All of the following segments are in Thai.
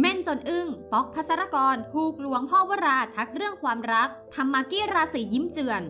แม่นจนอึ้ง ป๊อกพัสรกรถูกหลวงพ่อวราทักเรื่องความรักทำมากกี้ราศียิ้มเจือน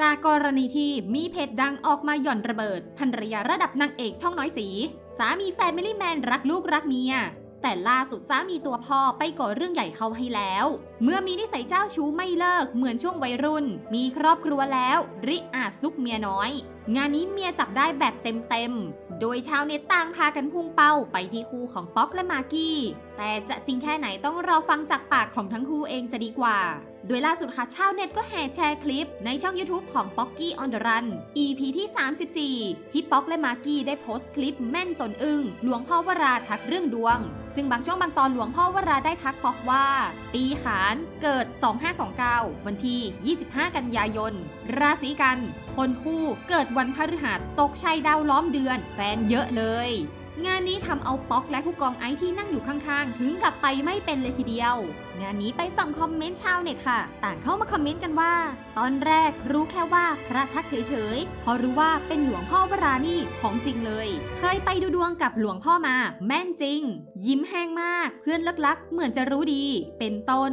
จากกรณีที่มีเพจดังออกมาหย่อนระเบิดภรรยาระดับนางเอกช่องน้อยสี สามีแฟมิลี่แมนรักลูกรักเมียแต่ล่าสุดสามีตัวพ่อไปก่อเรื่องใหญ่เข้าให้แล้ว เมื่อมีนิสัยเจ้าชู้ไม่เลิกเหมือนช่วงวัยรุ่น มีครอบครัวแล้ว ริอาจซุกเมียน้อยงานนี้เมียจับได้แบบเต็มๆ โดยชาวเน็ตต่างพากันพุ่งเป้าไปที่คู่ของป๊อกและมากกี้ แต่จะจริงแค่ไหนต้องรอฟังจากปากของทั้งคู่เองจะดีกว่า โดยล่าสุดค่ะชาวเน็ตก็แห่แชร์คลิปในช่อง YouTube ของ p o c k y on the Run EP ที่ 34 ที่ป๊อกและมากกี้ได้โพสต์คลิปแม่นจนอึ้งหลวงพ่อวราทักเรื่องดวง ซึ่งบางช่วงบางตอนหลวงพ่อวราได้ทักป๊อกว่า ปีขานเกิด 2529 วันที่ 25 กันยายน ราศีกันคนคู่เกิดวันพฤหัสตกชัยดาวล้อมเดือน แฟนเยอะเลย งานนี้ทำเอาป๊อกและผู้กองไอซ์ที่นั่งอยู่ข้างๆ ถึงกับไปไม่เป็นเลยทีเดียว งานนี้ไปส่องคอมเมนต์ชาวเน็ตค่ะ ต่างเข้ามาคอมเมนต์กันว่า ตอนแรกรู้แค่ว่าพระทักเฉยๆ พอรู้ว่าเป็นหลวงพ่อวรานี่ของจริงเลย เคยไปดูดวงกับหลวงพ่อมา แม่นจริง ยิ้มแห้งมาก เพื่อนเลิกลักเหมือนจะรู้ดี เป็นต้น